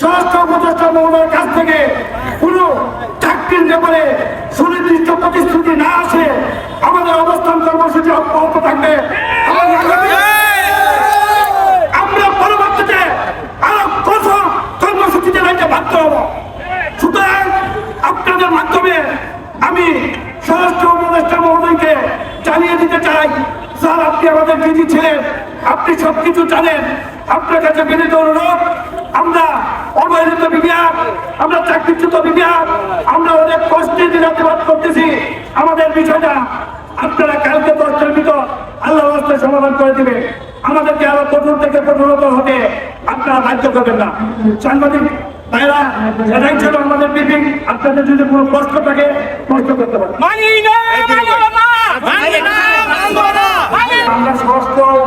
স্বরাষ্ট্র উপদেষ্টা মহোদয়ের কাছ থেকে কোনো চাকরির ব্যাপারে সুনির্দিষ্ট প্রতিশ্রুতি না আসে, আমাদের অবস্থান কর্মসূচি অব্যাহত থাকবে। আমরা পরবর্তীতে আরও কঠোর কর্মসূচিতে রাখতে বাধ্য হব। সুতরাং আপনাদের মাধ্যমে আমি স্বরাষ্ট্র উপদেষ্টা মহোদয়কে জানিয়ে দিতে চাই, স্যার, আপনি আমাদের দিদি ছিলেন, আপনি সব কিছু জানেন। আপনার কাছে বিনীত অনুরোধ আমরা অবহেলিত বিভাগ আমরা বিভাগ আমরা অনেক কষ্টে দিনাতিবাদ করতেছি। আমাদের বিষয়টা আপনারা কালকে দশটার ভিতর আল্লাহ রাস্তায় সমাধান করে দিবে। আমাদেরকে আরও কঠোর থেকে কঠোরতর হতে আপনারা বাধ্য করবেন না। সাংবাদিক ভাইরা ছিল আমাদের ব্রিফিং আপনাদের যদি কোনো প্রশ্ন থাকে প্রশ্ন করতে পারেন। আমরা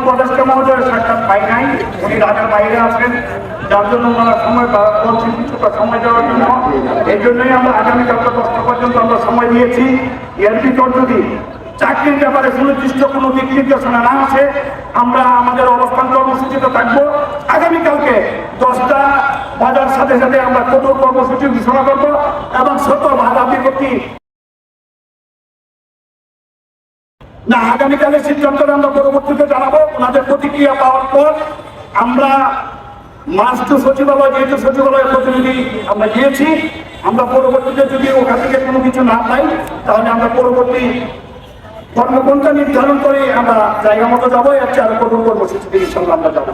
উপদেষ্টা মহোদয়ের পাই নাই, উনি ঢাকার বাইরে আছেন। যার জন্য ওনারা সময় করছি কিছুটা সময় দেওয়ার জন্য। এই জন্যই আমরা আগামীকাল দশটা পর্যন্ত আমরা সময় দিয়েছি এর ভিতর যদি চাকরির ব্যাপারে সুনির্দিষ্ট কোনো দিক নির্দেশনা না আসে, আমরা আমাদের অবস্থান কর্মসূচিতে থাকব। আগামীকালকে দশটা বাজার সাথে সাথে আমরা কঠোর কর্মসূচি ঘোষণা করব এবং শত বাধা বিপত্তি না, আগামীকালের সিদ্ধান্তটা আমরা পরবর্তীতে জানাব। ওনাদের প্রতিক্রিয়া পাওয়ার পর আমরা মাস্ট সচিবালয়, যেহেতু সচিবালয়ের প্রতিনিধি আমরা গিয়েছি আমরা পরবর্তীতে যদি ওখান থেকে কোনো কিছু না পাই, তাহলে আমরা পরবর্তী কর্মপন্থা নির্ধারণ করে আমরা জায়গা মতো যাব, এর চেয়ে আরও কঠোর কর্মসূচিতে ইনশাল্লাহ আমরা যাব।